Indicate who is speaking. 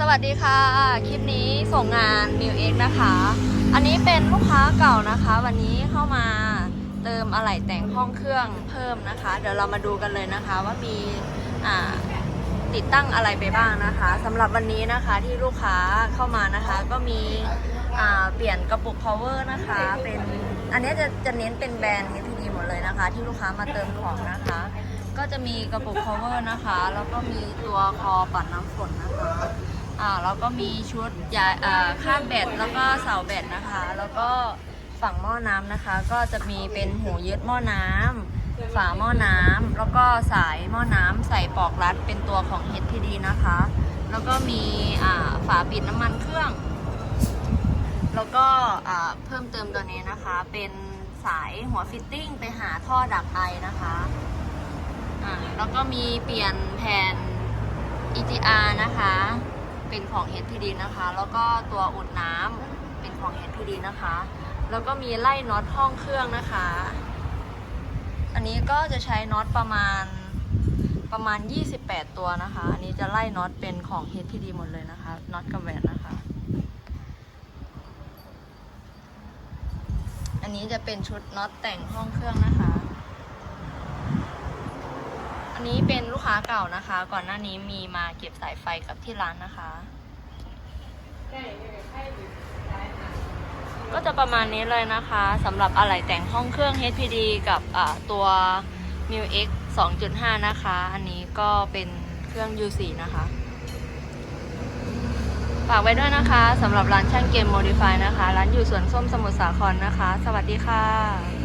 Speaker 1: สวัสดีค่ะ คลิปนี้ส่งงาน New X นะคะ อันนี้เป็นลูกค้าเก่านะคะ วันนี้เข้ามาเติมอะไหล่แต่งห้องเครื่องเพิ่มนะคะ เดี๋ยวเรามาดูกันเลยนะคะว่ามีติดตั้งอะไรไปบ้างนะคะสำหรับวันนี้นะคะที่ลูกค้าเข้ามานะคะ ก็มีเปลี่ยนกระปุก power นะคะ เป็นอันนี้จะจะเน้นเป็นแบรนด์ HPD หมดเลยนะคะ ที่ลูกค้ามาเติมของนะคะ ก็จะมีกระปุก power นะคะ แล้วก็มีตัวคอปัดน้ำฝนนะคะ อ่าแล้วก็มีชุดยาอ่าข้ามแบตแล้วก็เสาแบตนะคะ แล้วก็ฝั่งหม้อน้ำนะคะ ก็จะมีเป็นหูยึดหม้อน้ำฝาหม้อน้ำแล้วก็สายหม้อน้ำใส่ปลอกรัดเป็นตัวของ HPD นะคะ แล้วก็มีอ่าฝาปิดน้ำมันเครื่อง แล้วก็อ่าเพิ่มเติมตัวนี้นะคะ เป็นสายหัวฟิตติ้งไปหาท่อดักไอนะคะอ่าแล้วก็มีเปลี่ยนแผ่น EGR นะคะ เป็นของ HPD นะคะ แล้วก็ตัวอุดน้ำเป็นของ HPD นะคะ แล้วก็มีไล่น็อตห้องเครื่องนะคะ อันนี้ก็จะใช้น็อตประมาณประมาณ 28 ตัวนะคะ อันนี้จะไล่น็อตเป็นของ HPD หมดเลยนะคะ น็อตกับแหวนนะคะ อันนี้จะเป็นชุดน็อตแต่งห้องเครื่องนะคะ อันนี้เป็นลูกค้าเก่านะคะ ก่อนหน้านี้มีมาเก็บสายไฟกับที่ร้านนะคะ ก็จะประมาณนี้เลยนะคะสำหรับอะไหล่แต่งห้องเครื่อง HPD กับตัว m u X 2.5 นะคะ อันนี้ก็เป็นเครื่อง U4 นะคะ ฝากไว้ด้วยนะคะสำหรับร้านช่างเกม Modify นะคะ ร้านอยู่สวนส้มสมุทรสาครนะคะ สวัสดีค่ะ